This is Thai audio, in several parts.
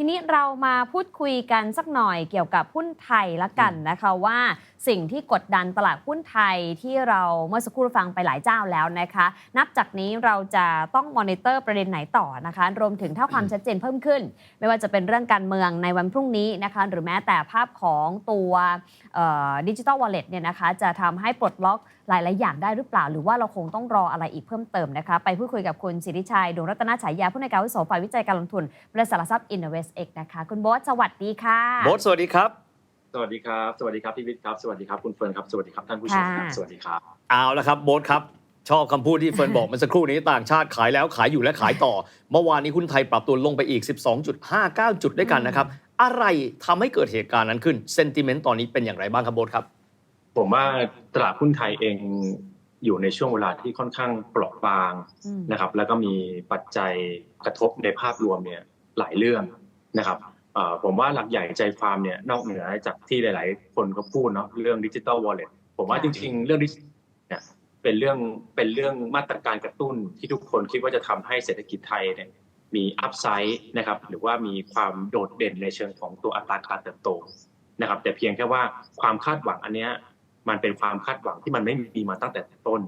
ทีนี้เรามาพูดคุยกันสักหน่อยเกี่ยวกับหุ้นไทยละกันนะคะว่าสิ่งที่กดดันตลาดหุ้นไทยที่เราเมื่อสักครู่ฟังไปหลายเจ้าแล้วนะคะ นับจากนี้เราจะต้องมอนิเตอร์ประเด็นไหนต่อนะคะ รวมถึงถ้าความชัดเจนเพิ่มขึ้น ไม่ว่าจะเป็นเรื่องการเมืองในวันพรุ่งนี้นะคะ หรือแม้แต่ภาพของตัวดิจิ t a ลวอลเล็ตเนี่ยนะคะจะทำให้ปลดล็อก หลาย ๆ อย่างได้หรือเปล่า หรือว่าเราคงต้องรออะไรอีกเพิ่มเติมนะคะ ไปพูดคุยกับคุณสิริชัยดวงรัตนฉายาผู้ในวยการวิโสฝ่ายวิจัยการลงทุนบริษัทหลักทรัพย์ Invest X นะคะคุณโบ๊ทสวัสดีค่ะโบทสวัสดีครับ สวัสดีครับ สวัสดีครับพี่วิทย์ครับ สวัสดีครับคุณเฟิร์นครับ สวัสดีครับท่านผู้ชมครับค่ะสวัสดีครับ เอาละครับโบทครับชอบคำพูดที่เฟิร์นบอกเมื่อสักครู่นี้ต่างชาติขายแล้วขายอยู่และขายต่อ เมื่อวานนี้หุ้นไทยปรับตัวลงไปอีก 12.59 จุดด้วยกันนะครับ อะไรทำให้เกิดเหตุการณ์นั้นขึ้นเซนติเมนต์ตอนนี้เป็นอย่างไรบ้างครับโบทครับ ผมว่าตลาดหุ้นไทยเองอยู่ในช่วงเวลาที่ค่อนข้างเปราะบางอืมนะครับ แล้วก็มีปัจจัยกระทบในภาพรวมเนี่ยหลายเรื่องนะครับเอ่อผมว่าหลักใหญ่ใจความเนี่ยนอกเหนือจากที่หลาย ๆ คนก็พูดเนาะเรื่องดิจิ t a ลวอลเล็ตผมว่าจริง ๆ เรื่องดิจิเนี่ยเป็นเรื่องเป็นเรื่องมาตรการกระตุ้นที่ทุกคนคิดว่าจะทำให้เศรษฐกิจไทยเนี่ยมีอัพไซด์นะครับหรือว่ามีความโดดเด่นในเชิงของตัวอัตราการเติบโตนะครับแต่เพียงแค่ว่าความคาดหวังอันเนี้ย มันเป็นความคาดหวังที่มันไม่มีมาตั้งแต่ต้น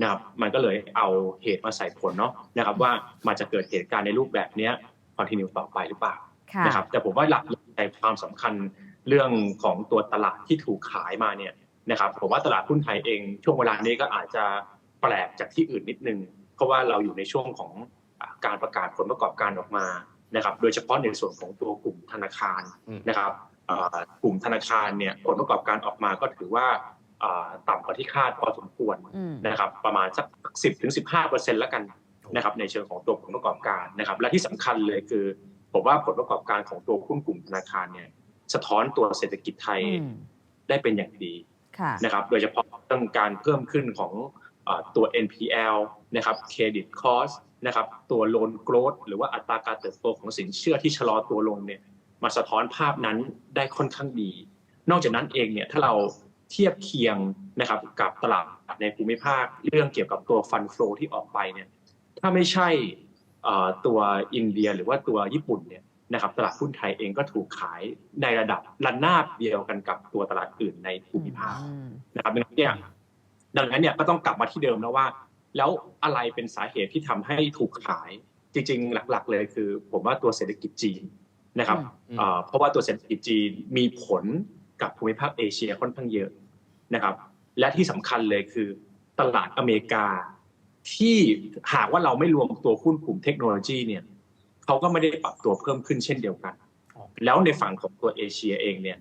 นะครับ มันก็เลยเอาเหตุมาใส่ผลเนาะนะครับ ว่ามันจะเกิดเหตุการณ์ในรูปแบบเนี้ยคอนติเนียต่อไปหรือเปล่าค่ะนะครับ แต่ผมว่าหลักในความสำคัญเรื่องของตัวตลาดที่ถูกขายมาเนี่ยนะครับ ผมว่าตลาดหุ้นไทยเอง ช่วงเวลานี้ก็อาจจะแปลกจากที่อื่นนิดนึง เพราะว่าเราอยู่ในช่วงของอ่าการประกาศผลประกอบการออกมานะครับ โดยเฉพาะในส่วนของตัวกลุ่มธนาคารอืมนะครับอ่า กลุ่มธนาคารเนี่ยผลประกอบการออกมาก็ถือว่าอ่าต่ำกว่าที่คาดพอสมควรอืมนะครับประมาณสัก 10ถึง15เปอร์เซ็นต์แล้วกันนะครับในเชิงของตัวผลประกอบการนะครับ และที่สำคัญเลยคือผมว่าผลประกอบการของตัวหุ้นกลุ่มธนาคารเนี่ยสะท้อนตัวเศรษฐกิจไทยอืมได้เป็นอย่างดีค่ะนะครับโดยเฉพาะเรื่องการเพิ่มขึ้นของเอ่อตัว NPL นะครับเครดิตคอสนะครับตัวโลนโกรดหรือว่าอัตราการเติบโตของสินเชื่อที่ชะลอตัวลงเนี่ย มาสะท้อนภาพนั้นได้ค่อนข้างดี นอกจากนั้นเองเนี่ยถ้าเราเทียบเคียงนะครับกับตลาดในภูมิภาคเรื่องเกี่ยวกับตัวฟันฟลอที่ออกไปเนี่ยถ้าไม่ใช่เอ่อตัวอินเดียหรือว่าตัวญี่ปุ่นเนี่ยนะครับตลาดหุ้นไทยเองก็ถูกขายในระดับระนาบเดียวกันกับตัวตลาดอื่นในภูมิภาคอืมนะครับดังนั้นเนี่ยดังนั้นเนี่ยก็ต้องกลับมาที่เดิมแล้วว่า แล้วอะไรเป็นสาเหตุที่ทำให้ถูกขายจริงๆ หลัก ๆ เลยคือ ผมว่าตัวเศรษฐกิจจีน นะครับอืมเอ่อเพราะว่าตัวเศรษฐกิจจีนมีผลกับภูมิภาคเอเชียค่อนข้างเยอะนะครับ และที่สำคัญเลยคือตลาดอเมริกา ที่หากว่าเราไม่รวมตัวหุ้นกลุ่มเทคโนโลยีเนี่ยเขาก็ไม่ได้ปรับตัวเพิ่มขึ้นเช่นเดียวกัน แล้วในฝั่งของตัวเอเชียเองเนี่ย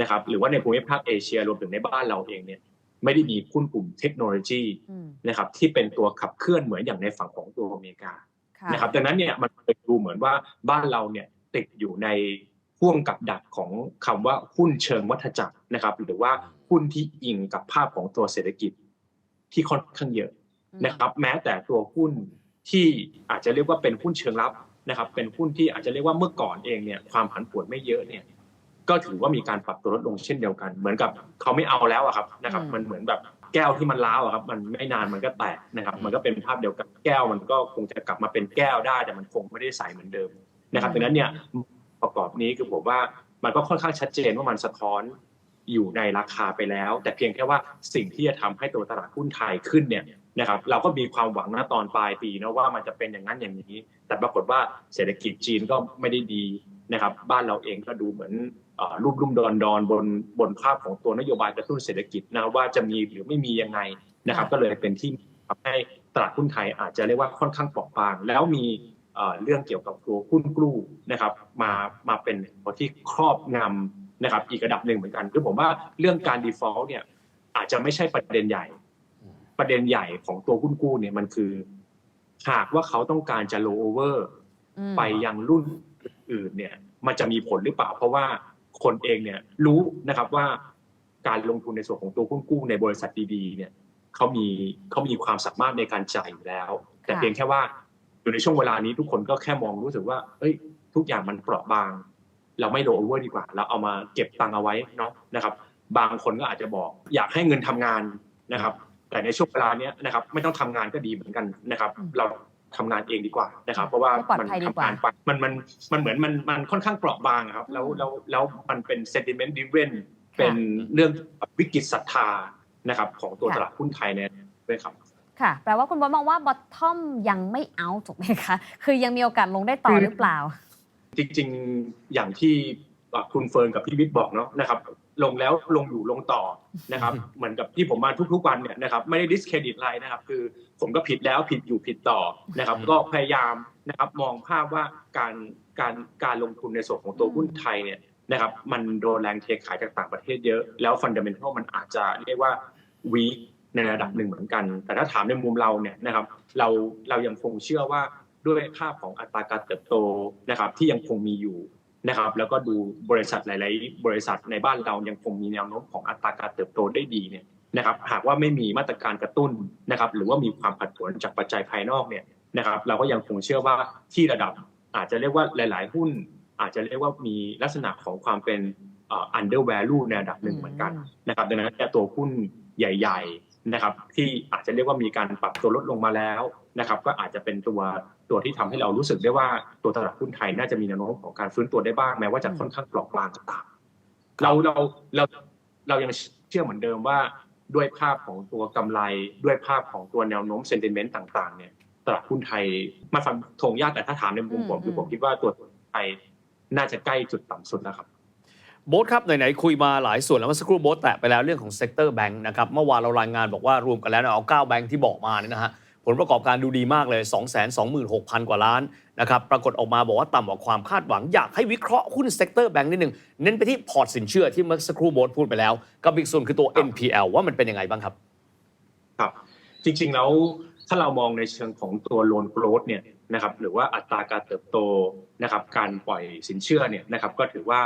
นะครับหรือว่าในภูมิภาคเอเชียรวมถึงในบ้านเราเองเนี่ยไม่ได้มีหุ้นกลุ่มเทคโนโลยีอืมนะครับที่เป็นตัวขับเคลื่อนเหมือนอย่างในฝั่งของตัวอเมริกาค่ะนะครับดังนั้นเนี่ยมันเลยดูเหมือนว่าบ้านเราเนี่ย ติดอยู่ในห่วงกับดักของคำว่าหุ้นเชิงวัฏจักรนะครับ หรือว่าหุ้นที่อิงกับภาพของตัวเศรษฐกิจที่ค่อนข้างเยอะนะครับ แม้แต่ตัวหุ้นที่อาจจะเรียกว่าเป็นหุ้นเชิงรับนะครับ เป็นหุ้นที่อาจจะเรียกว่าเมื่อก่อนเองเนี่ยความผันผวนไม่เยอะเนี่ย ก็ถือว่ามีการปรับตัวลดลงเช่นเดียวกัน เหมือนกับเขาไม่เอาแล้วอะครับนะครับ มันเหมือนแบบแก้วที่มันล้าวอะครับ มันไม่นานมันก็แตกนะครับ มันก็เป็นภาพเดียวกันแก้วมันก็คงจะกลับมาเป็นแก้วได้ แต่มันคงไม่ได้ใสเหมือนเดิม นะครับดังนั้นเนี่ยประกอบนี้คือผมว่ามันก็ค่อนข้างชัดเจนว่ามันสะท้อนอยู่ในราคาไปแล้ว แต่เพียงแค่ว่าสิ่งที่จะทำให้ตัวตลาดหุ้นไทยขึ้นเนี่ยนะครับเราก็มีความหวังนะตอนปลายปีนะว่ามันจะเป็นอย่างนั้นอย่างนี้ แต่ปรากฏว่าเศรษฐกิจจีนก็ไม่ได้ดีนะครับ บ้านเราเองก็ดูเหมือนเอ่อรุ่มรุ่มดอนดอนบนบนภาพของตัวนโยบายกระตุ้นเศรษฐกิจนะว่าจะมีหรือไม่มียังไงนะครับ ก็เลยเป็นที่ทำให้ตลาดหุ้นไทยอาจจะเรียกว่าค่อนข้างเปราะบางแล้วมี เอ่อเรื่องเกี่ยวกับตัวหุ้นกลูนะครับ มามาเป็นตัวที่ครอบงำนะครับ อีกระดับหนึ่งเหมือนกันคือผมว่าเรื่องการ default เนี่ย อาจจะไม่ใช่ประเด็นใหญ่ ประเด็นใหญ่ของตัวหุ้นกู้เนี่ยมันคือ หากว่าเขาต้องการจะ low over อืมไปยังรุ่นอื่นๆเนี่ย มันจะมีผลหรือเปล่า เพราะว่าคนเองเนี่ยรู้นะครับว่าการลงทุนในส่วนของตัวหุ้นกู้ในบริษัทดีๆเนี่ยเขามีเขามีความสามารถในการจ่ายอยู่แล้ว แต่ค่ะเพียงแค่ว่า อยู่ในช่วงเวลานี้ทุกคนก็แค่มองรู้สึกว่า เอ้ย ทุกอย่างมันเปราะบาง เราไม่ low over ดีกว่า เราเอามาเก็บตังค์เอาไว้เนาะนะครับ บางคนก็อาจจะบอก อยากให้เงินทำงานนะครับ แต่ในช่วงเวลาเนี้ยนะครับ ไม่ต้องทำงานก็ดีเหมือนกันนะครับอืมเราทำงานเองดีกว่านะครับ เพราะว่าให้ปลอดมันภัยดีกทำว่างานไปมันมันมันเหมือนมันมันค่อนข้างเปราะบางอะครับ แล้วแล้วแล้วมันเป็น sentiment driven เป็นเรื่องวิกฤตศรัทธานะครับ ของตัวค่ะตลาดหุ้นไทยเนี่ยด้วยครับ ค่ะ แปลว่าคุณบอสมองว่าบอททอมยังไม่เอาถูกไหมคะ คือยังมีโอกาสลงได้ต่อคือหรือเปล่า จริงๆอย่างที่อะคุณเฟิร์นกับพี่วิทย์บอกเนาะนะครับ ลงแล้วลงอยู่ลงต่อนะครับ เหมือนกับที่ผมมาทุกๆวันเนี่ยนะครับไม่ได้ดิสเครดิตอะไรนะครับ คือผมก็ผิดแล้วผิดอยู่ผิดต่อนะครับอืมก็พยายามนะครับมองภาพว่าการการการลงทุนในส่วนของตัวหุ้นไทยเนี่ยนะครับ มันโดนแรงเทขายจากต่างประเทศเยอะแล้วฟันเดเมนทัลมันอาจจะเรียกว่าวี ในระดับหนึ่งเหมือนกัน แต่ถ้าถามในมุมเราเนี่ยนะครับเราเรายังคงเชื่อว่าด้วยภาพของอัตราการเติบโตนะครับที่ยังคงมีอยู่นะครับแล้วก็ดูบริษัทหลาย ๆ บริษัทในบ้านเรายังคงมีแนวโน้มของอัตราการเติบโตได้ดีเนี่ยนะครับหากว่าไม่มีมาตรการกระตุ้นนะครับหรือว่ามีความผันผวนจากปัจจัยภายนอกเนี่ยนะครับเราก็ยังคงเชื่อว่าที่ระดับอาจจะเรียกว่าหลาย ๆ หุ้น อาจจะเรียกว่ามีลักษณะของความเป็น under value ในระดับหนึ่งเหมือนกันนะครับดังนั้นเนี่ยตัวหุ้นใหญ่ ๆ นะครับที่อาจจะเรียกว่ามีการปรับตัวลดลงมาแล้วนะครับก็อาจจะเป็นตัวตัวที่ทำให้เรารู้สึกได้ว่าตัวตลาดหุ้นไทยน่าจะมีแนวโน้มของการฟื้นตัวได้บ้างแม้ว่าจะค่อนข้างเปราะบางก็ตามเราเราเราเรายังเชื่อเหมือนเดิมว่าด้วยภาพของตัวกำไรด้วยภาพของตัวแนวโน้มเซนติเมนต์ต่างๆเนี่ยตลาดหุ้นไทยมาฟังธงยากแต่ถ้าถามในมุมผมคือผมคิดว่าตัวไทยน่าจะใกล้จุดต่ำสุดแล้วครับ โบ๊ทครับ ไหน ๆ คุยมาหลายส่วนแล้วเมื่อสักครู่โบ๊ทแตะไปแล้วเรื่องของเซกเตอร์แบงค์นะครับ เมื่อวานเรารายงานบอกว่ารวมกันแล้วเนี่ยเอา 9 แบงค์ที่บอกมาเนี่ยนะฮะผลประกอบการดูดีมากเลย 2 2 6 0 0 0 กว่าล้านนะครับ ปรากฏออกมาบอกว่าต่ำกว่าความคาดหวัง อยากให้วิเคราะห์หุ้นเซกเตอร์แบงค์นิดนึง เน้นไปที่พอร์ตสินเชื่อที่เมื่อสักครู่โบ๊ทพูดไปแล้วกับอีกส่วนคือตัวครับ NPL ว่ามันเป็นยังไงบ้างครับครับ จริงๆแล้วถ้าเรามองในเชิงของตัวโลนโกรดเนี่ยนะครับหรือว่าอัตราการเติบโตนะครับการปล่อยสินเชื่อเนี่ยนะครับก็ถือว่า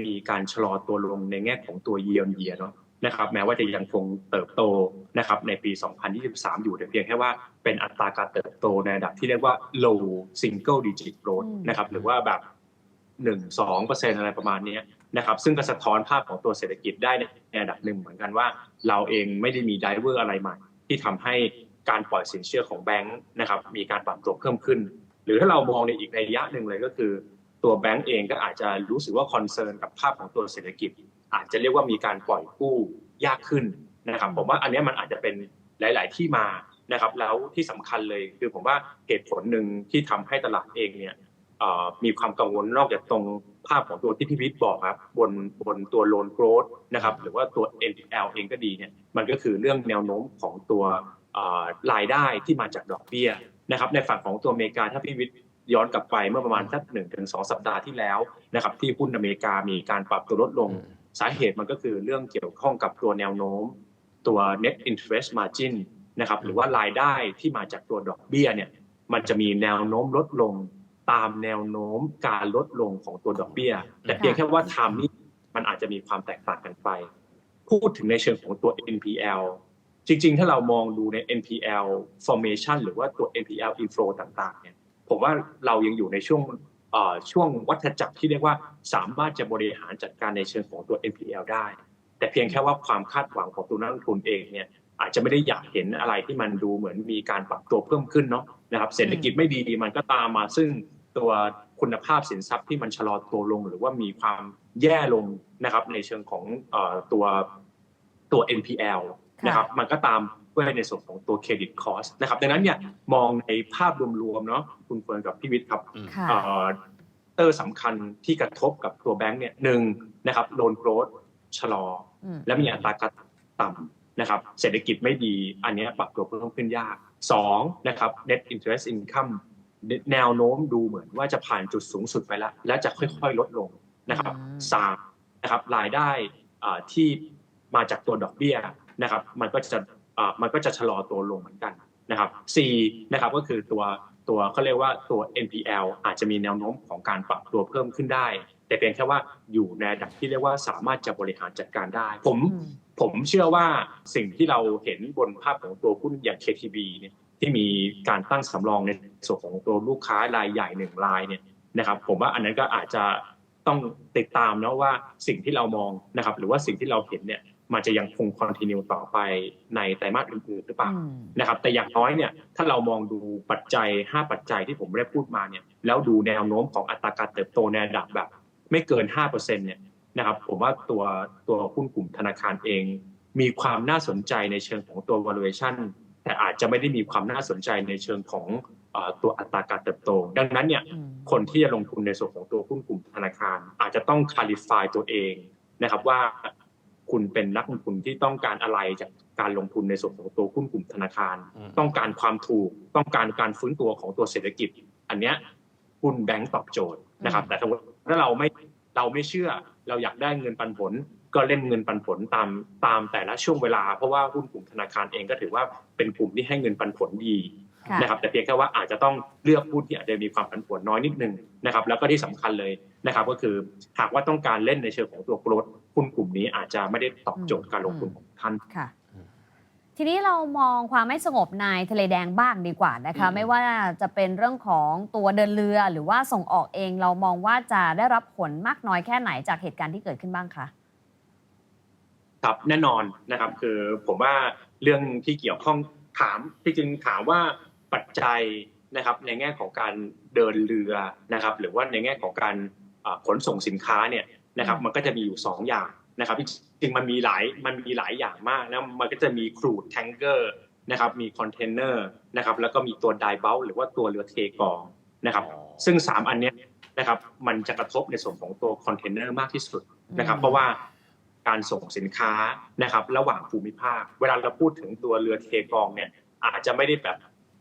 มีการชะลอตัวลงในแง่ของตัวเยียร์เยียเนาะนะครับแม้ว่าจะยังคงเติบโตนะครับในปี 2023 อยู่แต่เพียงแค่ว่าเป็นอัตราการเติบโตในระดับที่เรียกว่า low single digit growth อืมนะครับหรือว่าแบบ 1 2เปอร์เซ็นอะไรประมาณเนี้ยนะครับซึ่งก็สะท้อนภาพของตัวเศรษฐกิจได้ในระดับหนึ่งเหมือนกันว่า เราเองไม่ได้มีไดเวอร์อะไรใหม่ ที่ทำให้การปล่อยสินเชื่อของแบงค์นะครับมีการปรับตัวเพิ่มขึ้น หรือถ้าเรามองในอีกในยยะหนึ่งเลยก็คือ ตัวแบงก์เองก็อาจจะรู้สึกว่าคอนเซิร์นกับภาพของตัวเศรษฐกิจ อาจจะเรียกว่ามีการปล่อยกู้ยากขึ้นนะครับผมว่าอันนี้มันอาจจะเป็นหลาย ๆ ที่มานะครับแล้วที่สำคัญเลยคือผมว่าเหตุผลหนึ่งที่ทำให้ตลาดเองเนี่ยมีความกังวลนอกจากตรงภาพของตัวที่พี่วิทย์บอกครับบนบนตัวโลนโกรดนะครับหรือว่าตัว NPL เองก็ดีเนี่ยมันก็คือเรื่องแนวโน้มของตัวรายได้ที่มาจากดอกเบี้ยนะครับในฝั่งของตัวอเมริกาถ้าพี่วิทย์ ย้อนกลับไปเมื่อประมาณสักหนึ่งถึงสองสัปดาห์ที่แล้วนะครับที่หุ้นอเมริกามีการปรับตัวลดลงสาเหตุมันก็คือเรื่องเกี่ยวข้องกับตัวแนวโน้ม ตัว net interest margin นะครับหรือว่ารายได้ที่มาจากตัวดอกเบี้ยเนี่ยมันจะมีแนวโน้มลดลงตามแนวโน้มการลดลงของตัวดอกเบี้ย แต่เพียงแค่ว่า timing มันอาจจะมีความแตกต่างกันไป พูดถึงในเชิงของตัว NPL จริงๆ ถ้าเรามองดูใน NPL formation หรือว่าตัว NPL inflow ต่างๆเนี่ย ผมว่าเรายังอยู่ในช่วงเอ่อช่วงวัฏจักรที่เรียกว่าสามารถจะบริหารจัดการในเชิงของตัว NPL ได้ แต่เพียงแค่ว่าความคาดหวังของตัวนักลงทุนเองเนี่ยอาจจะไม่ได้อยากเห็นอะไรที่มันดูเหมือนมีการปรับตัวเพิ่มขึ้นเนาะนะครับเศรษฐกิจไม่ดีมันก็ตามมาซึ่งตัวคุณภาพสินทรัพย์ที่มันชะลอตัวลง หรือว่ามีความแย่ลงนะครับในเชิงของเอ่อตัวตัว NPL นะครับมันก็ตาม ด้วยในส่วนของตัวเครดิตคอสนะครับดังนั้นเนี่ยมองในภาพรวมๆเนาะคุณเฟิร์นกับพี่วิทย์ครับค่ะเอ่อเตอร์สำคัญที่กระทบกับตัวแบงก์เนี่ยหนึ่งนะครับโลนโกรดชะลออืมและมีอัตราการต่ำนะครับ เศรษฐกิจไม่ดีอันเนี้ยปรับตัวเพิ่มขึ้นยากสองนะครับ net interest income แนวโน้มดูเหมือนว่าจะผ่านจุดสูงสุดไปแล้ว และจะค่อยๆ ลดลงนะครับอืมสามนะครับรายได้อ่าที่มาจากตัวดอกเบี้ยนะครับ มันก็จะอ่า มันก็จะชะลอตัวลงเหมือนกันนะครับสี่นะครับก็คือตัวตัวเขาเรียกว่าตัว NPL อาจจะมีแนวโน้มของการปรับตัวเพิ่มขึ้นได้ แต่เพียงแค่ว่าอยู่ในระดับที่เรียกว่าสามารถจะบริหารจัดการได้ผมอืมผมเชื่อว่าสิ่งที่เราเห็นบนภาพของตัวหุ้นอย่าง KTB เนี่ยที่มีการตั้งสำรองในส่วนของตัวลูกค้ารายใหญ่หนึ่งรายเนี่ยนะครับ ผมว่าอันนั้นก็อาจจะต้องติดตามนะว่าสิ่งที่เรามองนะครับ หรือว่าสิ่งที่เราเห็นเนี่ย มันจะยังคงคอนติเนียต่อไปในไตรมาสอื่นๆหรือเปล่าอืมนะครับ แต่อย่างน้อยเนี่ยถ้าเรามองดูปัจจัย 5 ปัจจัยที่ผมได้พูดมาเนี่ยแล้วดูแนวโน้มของอัตราการเติบโตในระดับแบบ ไม่เกิน5%เนี่ยนะครับผมว่าตัวตัวหุ้นกลุ่มธนาคารเอง มีความน่าสนใจในเชิงของตัว valuation แต่อาจจะไม่ได้มีความน่าสนใจในเชิงของเอ่อตัวอัตราการเติบโต ดังนั้นเนี่ยอืมคนที่จะลงทุนในส่วนของตัวหุ้นกลุ่มธนาคาร อาจจะต้องค a ลิฟายตัวเองนะครับว่า คุณเป็นนักลงทุนที่ต้องการอะไรจากการลงทุนในส่วนของตัวหุ้นกลุ่มธนาคารอืมต้องการความถูก ต้องการการฟื้นตัวของตัวเศรษฐกิจ อันเนี้ยหุ้นแบงก์ตอบโจทย์นะครับอืมแต่ถ้าเราไม่เราไม่เชื่อ เราอยากได้เงินปันผล ก็เล่นเงินปันผลตามตามแต่ละช่วงเวลา เพราะว่าหุ้นกลุ่มธนาคารเองก็ถือว่าเป็นกลุ่มที่ให้เงินปันผลดีค่ะนะครับแต่เพียงแค่ว่าอาจจะต้องเลือกหุ้นที่อาจจะมีความผันผวนน้อยนิดนึงนะครับแล้วก็ที่สำคัญเลยนะครับก็คือหากว่าต้องการเล่นในเชิงของตัวโกรด หุ้นกลุ่มนี้อาจจะไม่ได้ตอบโจทย์การลงทุนของท่านค่ะทีนี้เรามองความไม่สงบในทะเลแดงบ้างดีกว่านะคะอืมไม่ว่าจะเป็นเรื่องของตัวเดินเรือหรือว่าส่งออกเองเรามองว่าจะได้รับผลมากน้อยแค่ไหนจากเหตุการณ์ที่เกิดขึ้นบ้างคะครับแน่นอนนะครับคือผมว่าเรื่องที่เกี่ยวข้องถามที่จริงถามว่าปัจจัยนะครับในแง่ของการเดินเรือนะครับ หรือว่าในแง่ของการเอ่อขนส่งสินค้าเนี่ย นะครับอืมมันก็จะมีอยู่สองอย่างนะครับจริงๆมันมีหลายมันมีหลายอย่างมากนะมันก็จะมีครูดแทงเกอร์นะครับมีคอนเทนเนอร์นะครับแล้วก็มีตัวไดเบลหรือว่าตัวเรือเทกองนะครับ ซึ่งสามอันเนี้ยนะครับมันจะกระทบในส่วนของตัวคอนเทนเนอร์มากที่สุดนะครับอืมเพราะว่าการส่งสินค้านะครับ ระหว่างภูมิภาค เวลาเราพูดถึงตัวเรือเทกองเนี่ยอาจจะไม่ได้แบบ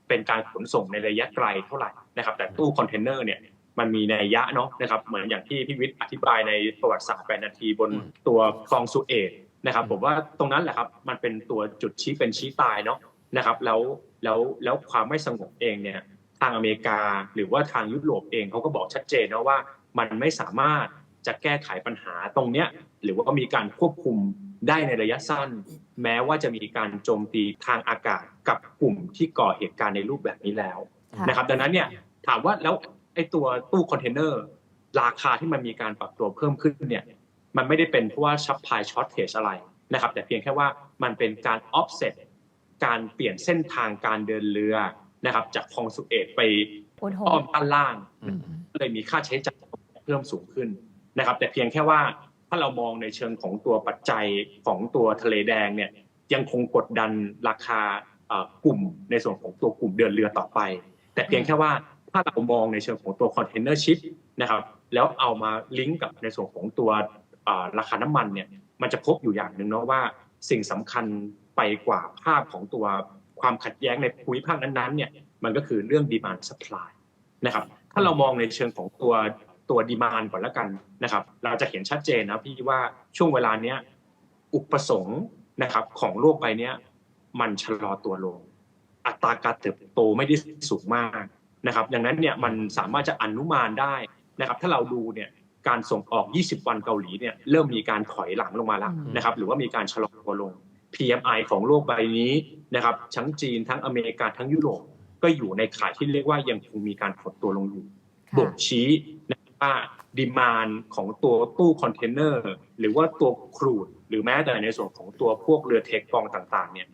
เป็นการขนส่งในระยะไกลเท่าไหร่นะครับ แต่ตู้คอนเทนเนอร์เนี่ย มันมีในยยะเนาะนะครับเหมือนอย่างที่พี่วิทย์อธิบายในประวัติศาสตร์แปดนาทีบนอืมตัวคลองสุเอตนะครับผมว่าตรงนั้นแหละครับมันเป็นตัวจุดชี้เป็นชี้ตายเนาะนะครับแล้วแล้วแล้วความไม่สงบเองเนี่ยทางอเมริกาหรือว่าทางยุโรปเองเขาก็บอกชัดเจนนะว่ามันไม่สามารถจะแก้ไขปัญหาตรงเนี้ยหรือว่ามีการควบคุมได้ในระยะสั้น แม้ว่าจะมีการโจมตีทางอากาศกับกลุ่มที่ก่อเหตุการณ์ในรูปแบบนี้แล้วค่ะนะครับดังนั้นเนี่ยถามว่าแล้ว ไอ้ตัวตู้คอนเทนเนอร์ราคาที่มันมีการปรับตัวเพิ่มขึ้นเนี่ยมันไม่ได้เป็นเพราะว่าชัพพลายช็อตเทจอะไรนะครับแต่เพียงแค่ว่ามันเป็นการ offset การเปลี่ยนเส้นทางการเดินเรือนะครับ จากคลองสุเอตไปอุทโหอ้อมด้านล่างอืมก็เลยมีค่าใช้จ่ายเพิ่มสูงขึ้นนะครับ แต่เพียงแค่ว่าถ้าเรามองในเชิงของตัวปัจจัยของตัวทะเลแดงเนี่ยยังคงกดดันราคาเอ่อกลุ่มในส่วนของตัวกลุ่มเดินเรือต่อไป แต่เพียงแค่ว่า ถ้าเรามองในเชิงของตัวคอนเทนเนอร์ชิพนะครับ แล้วเอามาลิงก์กับในส่วนของตัวราคาน้ำมันเนี่ย มันจะพบอยู่อย่างหนึ่งเนาะว่าสิ่งสำคัญไปกว่าภาพของตัวความขัดแย้งในภูมิภาคนั้นๆเนี่ย มันก็คือเรื่อง demand supply นะครับ ถ้าเรามองในเชิงของตัวตัวดีมานก่อนล้วกันนะครับ เราจะเห็นชัดเจนนะพี่ว่าช่วงเวลาเนี้ยอุปสงค์นะครับของโลกใบเนี้ยมันชะลอตัวลง อัตราการเติบโตไม่ได้สูงมาก นะครับดังนั้นเนี่ยมันสามารถจะอนุมานได้นะครับถ้าเราดูเนี่ยการส่งออก 20 วันเกาหลีเนี่ยเริ่มมีการถอยหลังลงมาแล้วอืมนะครับหรือว่ามีการชะลอตัวลง PMI ของโลกใบนี้นะครับทั้งจีนทั้งอเมริกาทั้งยุโรปก็อยู่ในข่ายที่เรียกว่ายังคงมีการถดตัวลงอยู่ค่ะบ่งชี้นะครับว่าดีมานของตัวตู้คอนเทนเนอร์หรือว่าตัวครูด หรือแม้แต่ในส่วนของตัวพวกเรือเทคกองต่างๆเนี่ย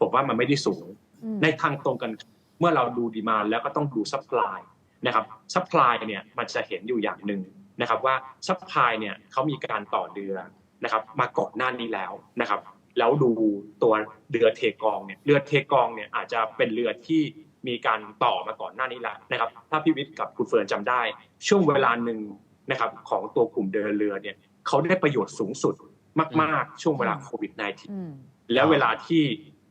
ผมว่ามันไม่ได้สูงอืมในทางตรงกัน เมื่อเราดูดีมานแล้วก็ต้องดูซัพพลายนะครับซัพพลายเนี่ยมันจะเห็นอยู่อย่างหนึ่งนะครับว่าซัพพลายเนี่ยเขามีการต่อเรือนะครับมาก่อนหน้านี้แล้วนะครับ แล้วดูตัวเรือเทกองเนี่ยเรือเทกองเนี่ยอาจจะเป็นเรือที่มีการต่อมาก่อนหน้านี้แล้วนะครับ ถ้าพี่วิทย์กับคุณเฟิร์นจำได้ ช่วงเวลาหนึ่งนะครับของตัวกลุ่มเดินเรือเนี่ยเขาได้ประโยชน์สูงสุดมาก ๆ ช่วงเวลาโควิด -19 อืมแล้วเวลาที่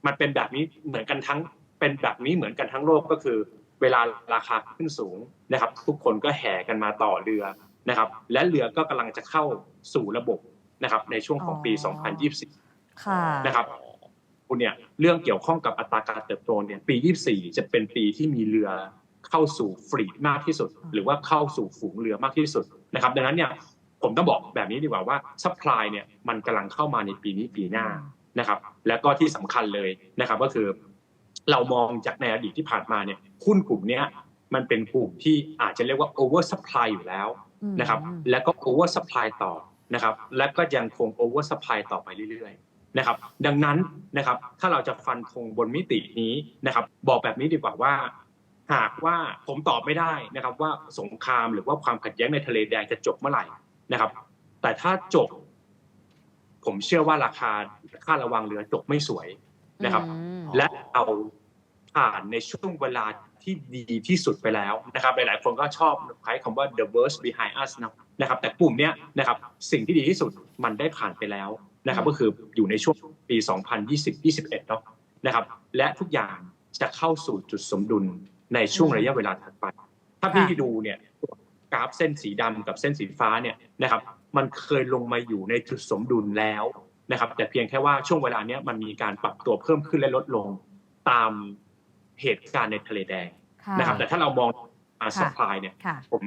มันเป็นแบบนี้เหมือนกันทั้ง เป็นแบบนี้เหมือนกันทั้งโลกก็คือ เวลาราคาขึ้นสูงนะครับ ทุกคนก็แห่กันมาต่อเรือนะครับ และเรือก็กำลังจะเข้าสู่ระบบนะครับ ในช่วงของปีอ๋อ2024ค่ะนะครับคุณเนี่ยเรื่องเกี่ยวข้องกับอัตราการเติบโตเนี่ยปี 24 จะเป็นปีที่มีเรือเข้าสู่ฟรีดมากที่สุด หรือว่าเข้าสู่ฝูงเรือมากที่สุดนะครับ ดังนั้นเนี่ยผมต้องบอกแบบนี้ดีกว่าว่าซัพพลายเนี่ยมันกำลังเข้ามาในปีนี้ปีหน้านะครับ แล้วก็ที่สำคัญเลยนะครับ ก็คือ เรามองจากในอดีตที่ผ่านมาเนี่ยหุ้นกลุ่มเนี้ยมันเป็นกลุ่มที่อาจจะเรียกว่า over supply อยู่แล้วนะครับอืมแล้วก็ over supply ต่อนะครับ และก็ยังคง over supply ต่อไปเรื่อยๆนะครับ ดังนั้นนะครับถ้าเราจะฟันธงบนมิตินี้นะครับ บอกแบบนี้ดีกว่าว่า หากว่าผมตอบไม่ได้นะครับ ว่าสงครามหรือว่าความขัดแย้งในทะเลแดงจะจบเมื่อไหร่นะครับ แต่ถ้าจบ ผมเชื่อว่าราคาค่าระวังเรือจบไม่สวย นะครับอืมและเอาผ่านในช่วงเวลาที่ดีที่สุดไปแล้วนะครับ หลาย ๆ คนก็ชอบใช้คำว่า the worst behind us นะนะครับ แต่กลุ่มเนี้ยนะครับสิ่งที่ดีที่สุดมันได้ผ่านไปแล้วนะครับอืมก็คืออยู่ในช่วงปี 2020-21เนาะนะครับ และทุกอย่างจะเข้าสู่จุดสมดุลในช่วงระยะเวลาถัดไป ถ้าพี่ดูเนี่ยกราฟเส้นสีดำกับเส้นสีฟ้าเนี่ยนะครับ มันเคยลงมาอยู่ในจุดสมดุลแล้ว นะครับ แต่เพียงแค่ว่าช่วงเวลาเนี้ยมันมีการปรับตัวเพิ่มขึ้นและลดลงตามเหตุการณ์ในทะเลแดงค่ะนะครับ แต่ถ้าเรามองอาค่ะสปายเนี่ยค่ะผม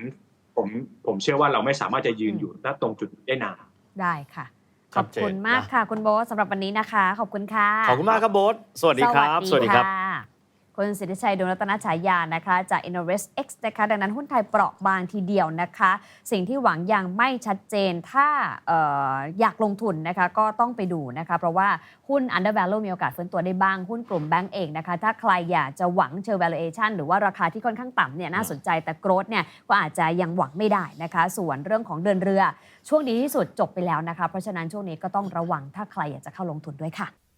ผมผมเชื่อว่าเราไม่สามารถจะยืนอืมอยู่ณตรงจุดนี้ได้นานได้ค่ะขชัอดบเจนคุณมากนะค่ะ คุณโบ๊ทสำหรับวันนี้นะคะ ขอบคุณค่ะ ขอบคุณมากครับโบ๊ทสวัสดีครับ สวัสดีครับ ค่ะคุณสิทธิชัยดวงรัตนฉายานะคะจาก Innovest X นะคะดังนั้นหุ้นไทยเปราะบางทีเดียวนะคะ สิ่งที่หวังยังไม่ชัดเจนถ้าเอออยากลงทุนนะคะก็ต้องไปดูนะคะ เพราะว่าหุ้น under value มีโอกาสฟื้นตัวได้บ้าง หุ้นกลุ่มแบงก์เองนะคะ ถ้าใครอยากจะหวังเชิง valuation หรือว่าราคาที่ค่อนข้างต่ำเนี่ยน่าสนใจแต่ growth เนี่ยก็อาจจะยังหวังไม่ได้นะคะ ส่วนเรื่องของเดินเรือ ช่วงดีที่สุดจบไปแล้วนะคะ เพราะฉะนั้นช่วงนี้ก็ต้องระวังถ้าใครอยากจะเข้าลงทุนด้วยค่ะ